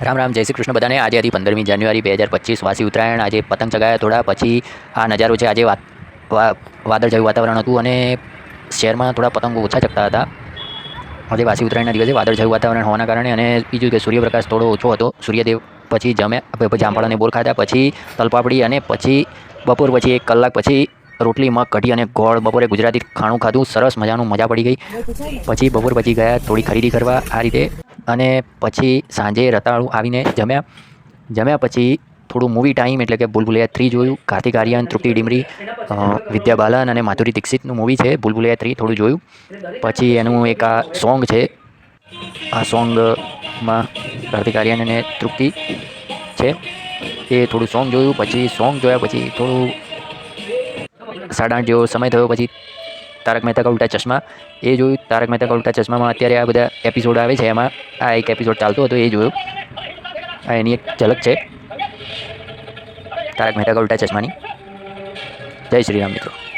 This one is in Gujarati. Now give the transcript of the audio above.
રામ રામ, જય શ્રી કૃષ્ણ. બધાને આજે હતી પંદરમી જાન્યુઆરી બે હજાર પચીસ. વાસી ઉત્તરાયણ. આજે પતંગ ચગાવ્યા થોડા પછી આ નજારો છે. આજે વાત વાદળ વાદળછાયું વાતાવરણ હતું અને શહેરમાં થોડા પતંગો ઓછા ચગતા હતા. આજે વાસી ઉત્તરાયણના દિવસે વાદળ જેવું વાતાવરણ હોવાના કારણે અને બીજું કે સૂર્યપ્રકાશ થોડો ઓછો હતો. સૂર્યદેવ પછી જમ્યા જામફળ અને બોર ખાધા, પછી તલપાપડી અને પછી બપોર પછી એક કલાક પછી રોટલી, મગ, કઢી અને ગોળ બપોરે ગુજરાતી ખાણું ખાધું. સરસ મજાનું મજા પડી ગઈ. પછી બપોર પછી ગયા, થોડી ખરીદી કરવા. આ રીતે અને પછી સાંજે રતાળું આવીને જમ્યા. જમ્યા પછી થોડું મૂવી ટાઈમ એટલે કે ભૂલભુલૈયા થ્રી જોયું. કાર્તિક આર્યન તૃપ્તિ ડિમરી વિદ્યા બાલન અને માધુરી દીક્ષિતનું મૂવી છે, ભૂલભુલૈયા થ્રી થોડું જોયું. પછી એનું એક આ સોંગ છે. આ સોંગમાં કાર્તિક આર્યન અને તૃપ્તિ છે. એ થોડું સોંગ જોયું. પછી સોંગ જોયા પછી થોડું સાડા આઠ જેવો સમય થયો. પછી તારક મહેતા કા ઉલ્ટા ચશ્મા. એ જોયું. તારક મહેતા કા ઉલ્ટા ચશ્મામાં અત્યારે આ બધા એપિસોડ આવે છે. એમાં આ એક એપિસોડ ચાલતો હતો, એ જોયો. આ એની એક ઝલક છે. તારક મહેતા કા ઉલ્ટા ચશ્માની. જય શ્રી રામ મિત્રો.